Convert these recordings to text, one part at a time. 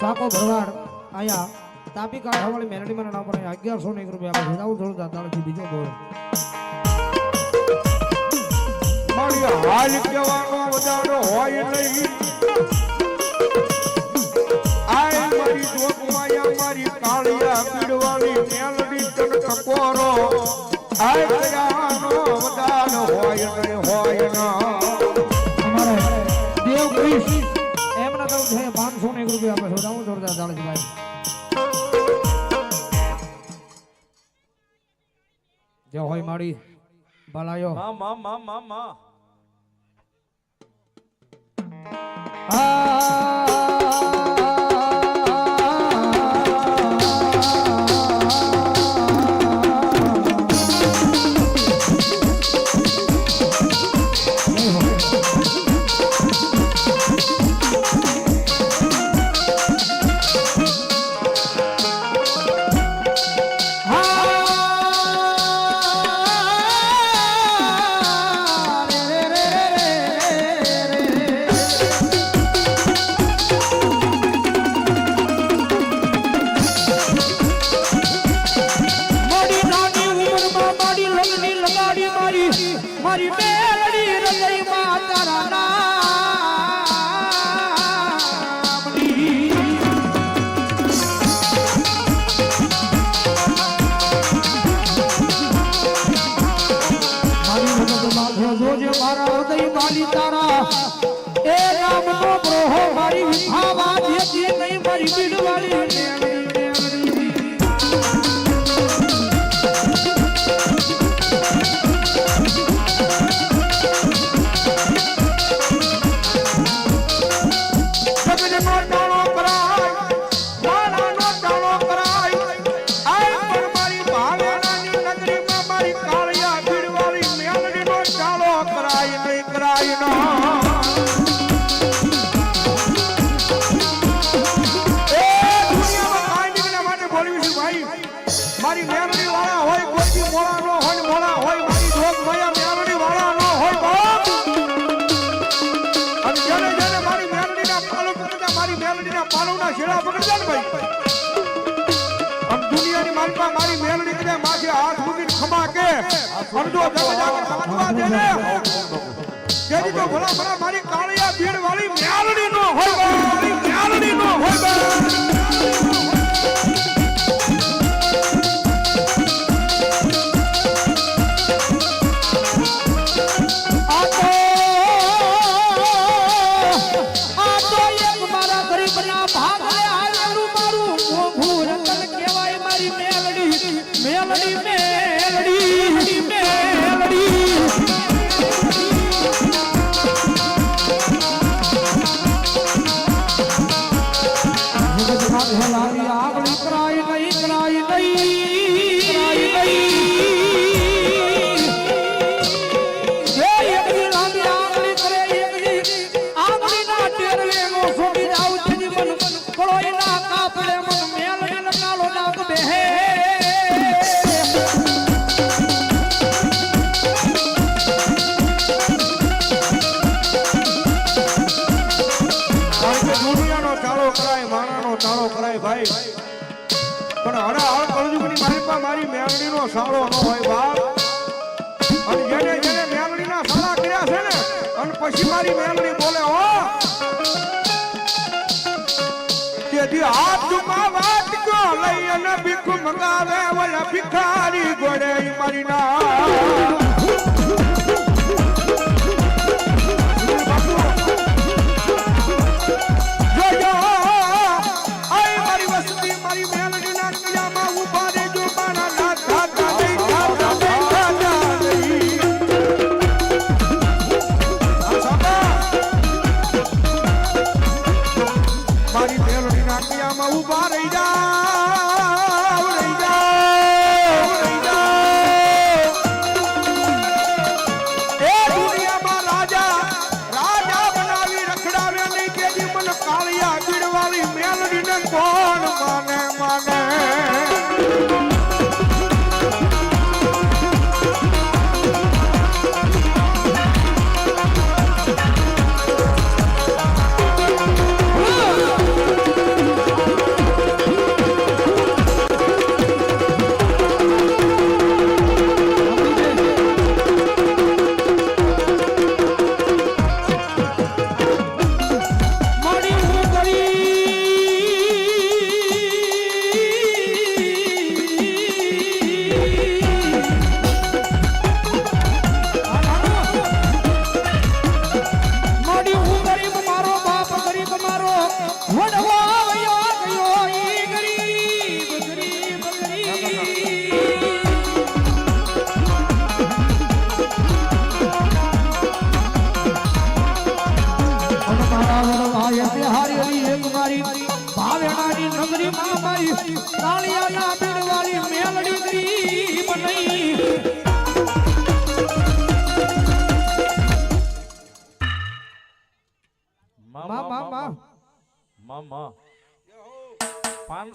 સાકો ભરવાડ આયા તાપી કાંઠાવાળી મેરડીમાં નામ પડે અગિયારસો ને એક રૂપિયા આપણે ભેદાવું થોડું દાદાળથી બીજો બોલ. હાલ હોય નહીં. આય મારી જોગમાયા મારી કાળિયા પીડવાની મેલડી દેવ કૃષ્ણ જો હોય માડી ભલાયો. માં માં માં માં માં. આ હાથ મૂકીને ખમા કે અંડો જગજાગર સમજવા દે ને જેની તો ભલા ભલા મારી કાળિયા ભીડ વાળી મ્યાલડી નો હોય મ્યાલડી નો હોય મેલડીનો સાળો ન હોય બાપ. અને જેને જેને મેલડીના સાળા કર્યા છે ને, અને પછી મારી મેલડી બોલે હો તેથી હાથ ચુમા વાત કો લઈ અને ભીખ મંગાવે વળા ભિખારી ગોળ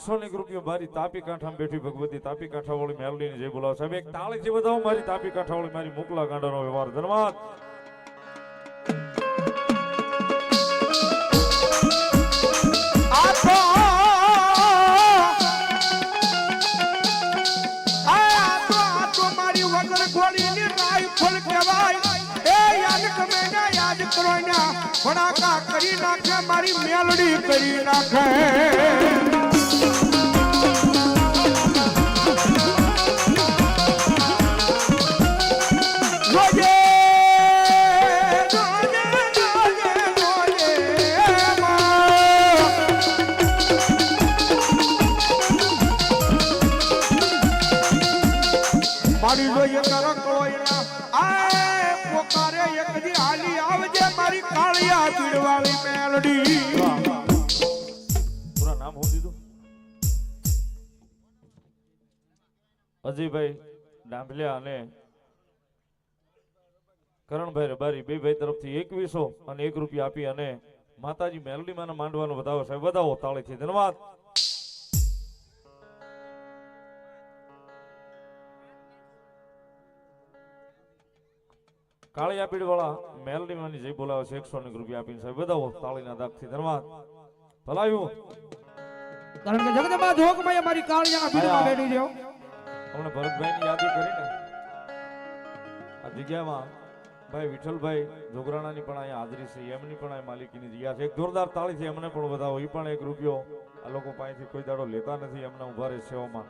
મામા ની રૂપિયા મારી તાપી કાંઠામાં બેઠી ભગવતી તાપી કાંઠા વાળી મેલડીની જય બોલાવો સાહેબ એક તાળીથી બતાવો મારી તાપી કાંઠા વાળી મારી મુકલા ગાંડાનો વ્યવહાર ધન્યવાદ કરી નાખે, મારી મેલડી કરી નાખે. અજયભાઈ ડાંભલિયા અને કરણભાઈ રબારી બે ભાઈ તરફથી એકવીસો અને એક રૂપિયા આપી અને માતાજી મેલડી માંડવાનો વધાવો સાહેબ વધાવો તાળીથી ધન્યવાદ. કાળિયા પીડ વાળા મેલડી માની જય બોલાવે છે. એકસો એક રૂપિયા આપીને સાહેબ વધાવો, તાળીના દાગથી. ધન્યવાદ. ભલાયું. કારણ કે જગદંબા જોગમાં અમારી કાળિયા પીડમાં બેઠી છે. હમણાં ભરતભાઈની યાદી કરીને આ જગ્યામાં ભાઈ વિઠ્ઠલભાઈ જોગરાણાની પણ અહીંયા હાજરી છે, એમની પણ અહીંયા માલિકીની જગ્યા છે. એક જોરદાર છે એમને પણ વધાવો. એ પણ એક રૂપિયો આ લોકો પાસેથી કોઈ દાડો લેતા નથી, એમને ઊભા રહે સેવામાં.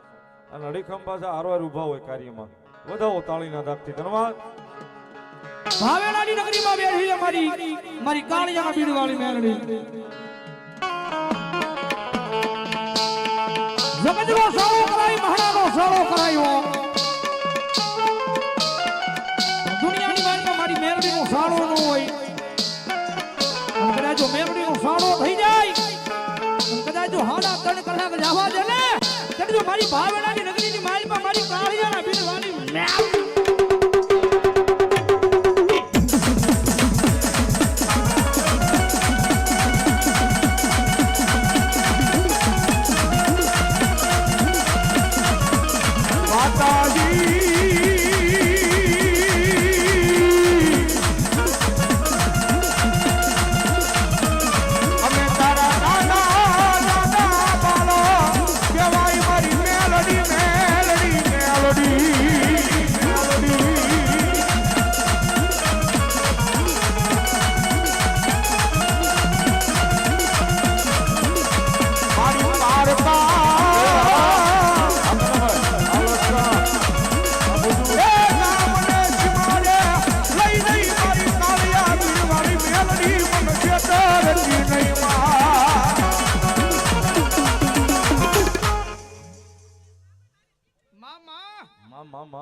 અને અડીખમ પાછા હારવાર ઊભા હોય કાર્યમાં. વધાવો તાળીના દાખથી ધન્યવાદ. ભાવેણાની નગરીમાં બેઠી છે મારી મારી કાળિયાના બીડવાળી મેળડી જગતનો સારો કરાય મહારાનો સારો કરાયો. દુનિયાની વાતમાં મારી મેરડીનો સાળો ન હોય. કદાચ જો મેલડીનો સારો થઈ જાય કદાચ જો હાડા ત્રણ કલાક જવા દે ને જો મારી ની નગરીની માલમાં મારી કાળિયાના બીડવાળી મેલડી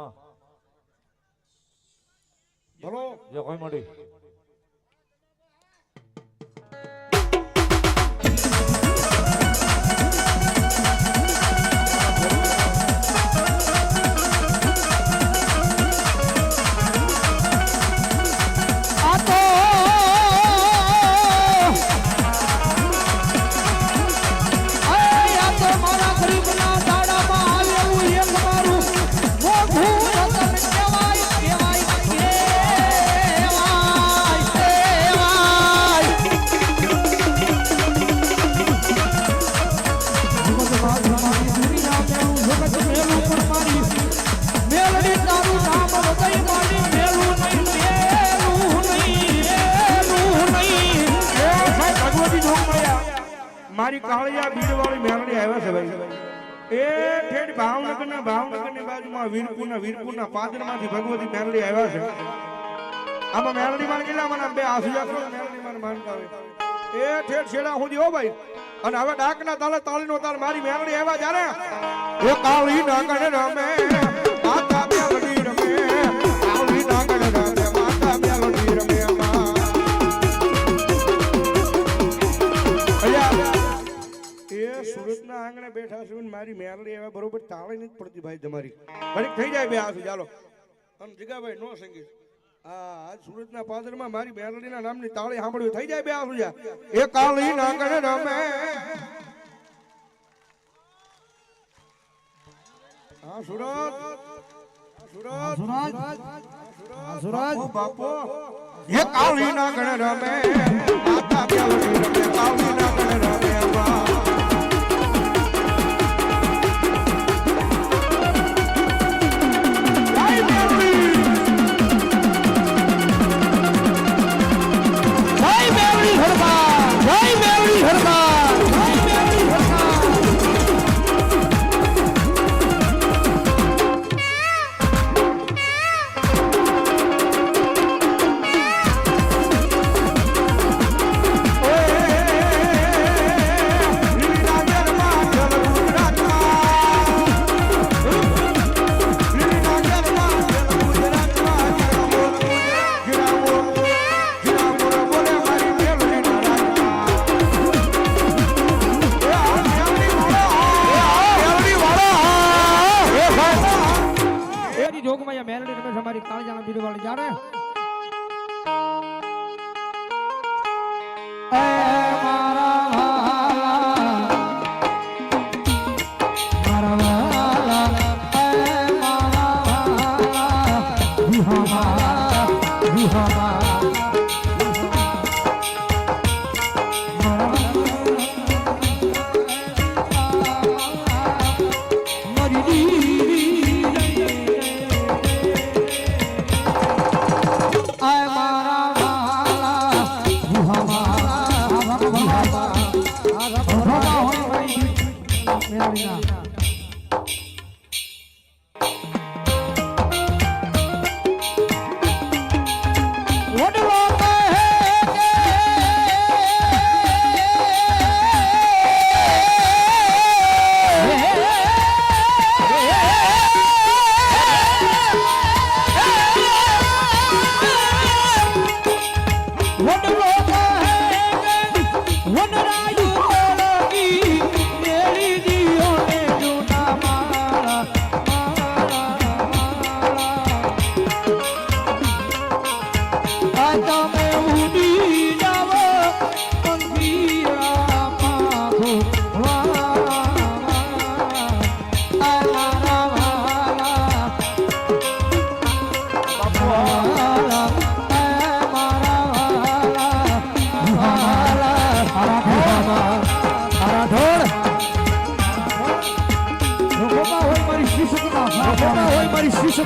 મા બોલો. જે મળી. મારી કાળિયા બીડવાળી મેલડી આવ્યા છે ભાઈ. એ ઠેઠ ભાવનગરના ભાવનગરની બાજુમાં વીરપુરના પાદરમાંથી ભગવતી મેલડી આવ્યા છે. આમાં મેલડી માં કેટલા મને? બે આસુ જાસુ મેલડી માં માનતા એ ઠેઠ છેડા સુધી હો ભાઈ. અને હવે ડાકના તાલે તાળીનો તાર મારી મેલડી આવ્યા જ્યારે એ કાળી નાગણ રમે. આંગણે બેઠા છું ને મારી મેલડી એવા બરોબર તાળી નથી પડતી ભાઈ તમારી. ઘડીક થઈ જાય બે આસુ ચાલો. અને જીગાભાઈ નો સંગીત. આ સુરતના પાદરમાં મારી મેલડીના નામની તાળી સાંભળ્યું. થઈ જાય બે આસુજા એ કાળી ના રમે. હા સુરત સુરજ. સુરજ. બાપો એ કાળી નાગણ રમે. માતા મેલડી રમે કાળી નાગણ રમે হবা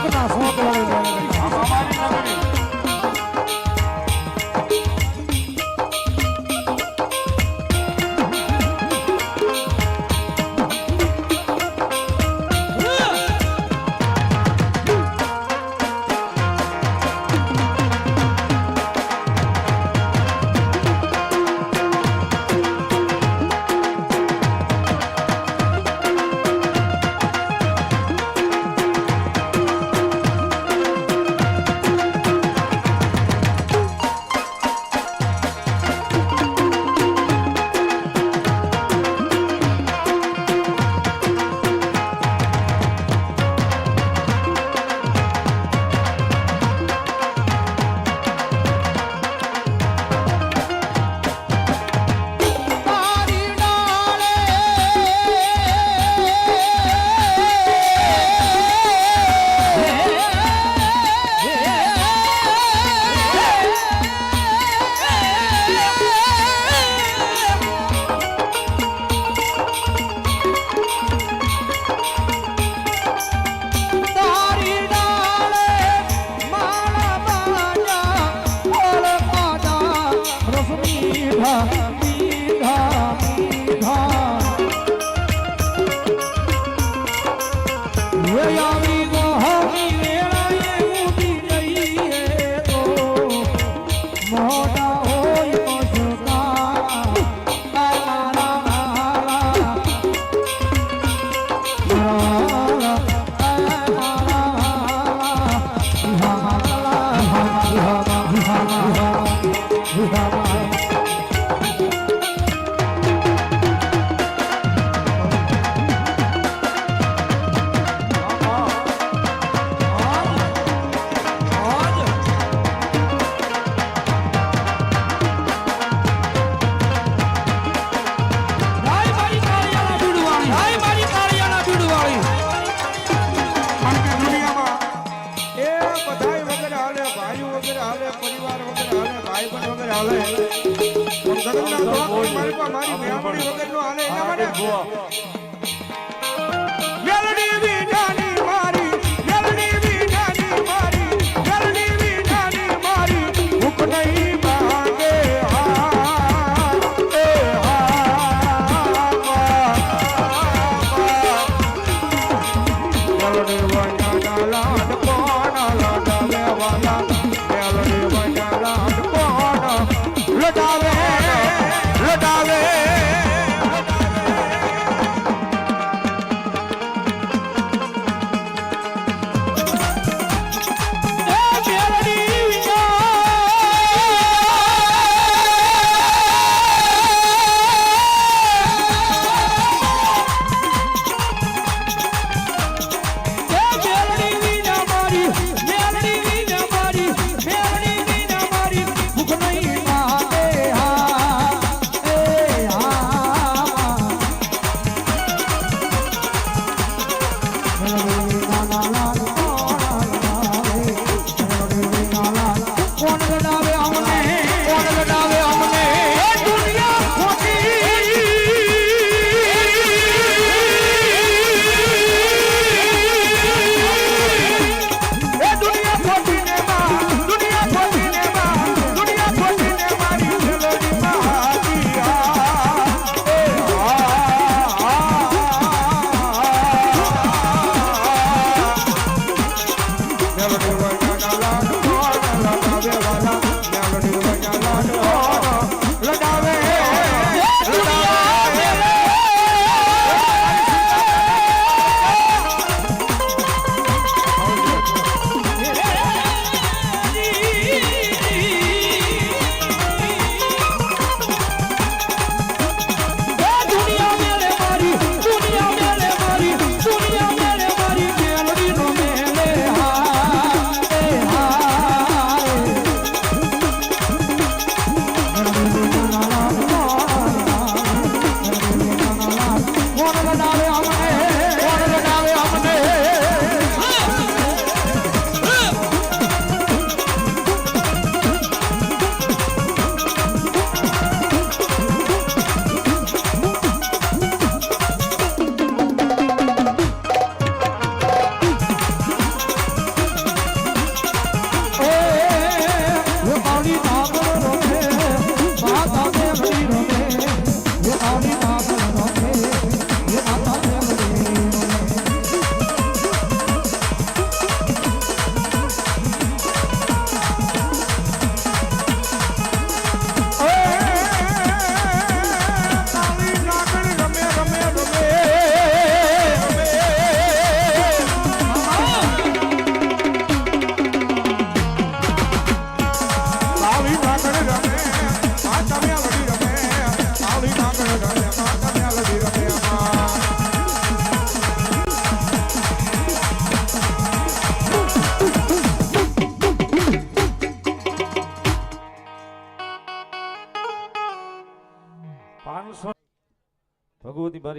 શિશુકના સોંગ વાળી ચાલે પણ ગગનના ધોળા મારી પા મારી મેમરી વગરનો હાલે એના માટે.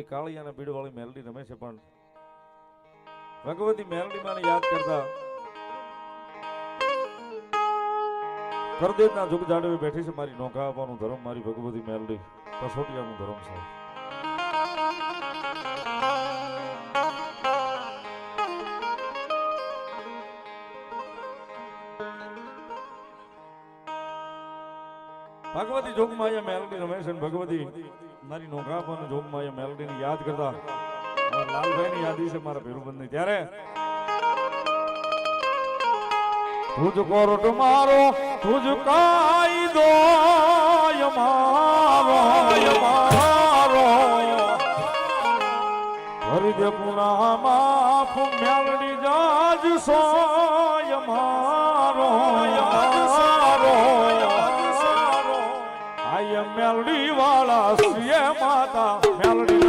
ભગવતી કાળી અને બીડવાળી મેલડી રમે છે પણ ભગવતી મેલડી મને યાદ કરતા કરદેતના જુગ જાડવે બેઠી છે મારી નોખા આપવાનું ધર્મ, મારી ભગવતી મેલડી કસોટિયાનું ધર્મ છે જોગમાં અહીંયા મેલડી રમેશ અને ભગવતી. મારી નોખા આપવાનું જોગમાં અહીંયા મેલડીને યાદ કરતા. લાલભાઈની યાદી છે મારા ભેરુબંધની. ત્યારે તુજ કોરટ મારો તુજ કાયદો મારો મારો. હરિ દે પુના માફ મેલડી જાજ સોય મારો. મેલડી વાળા સિય માતા મેલડી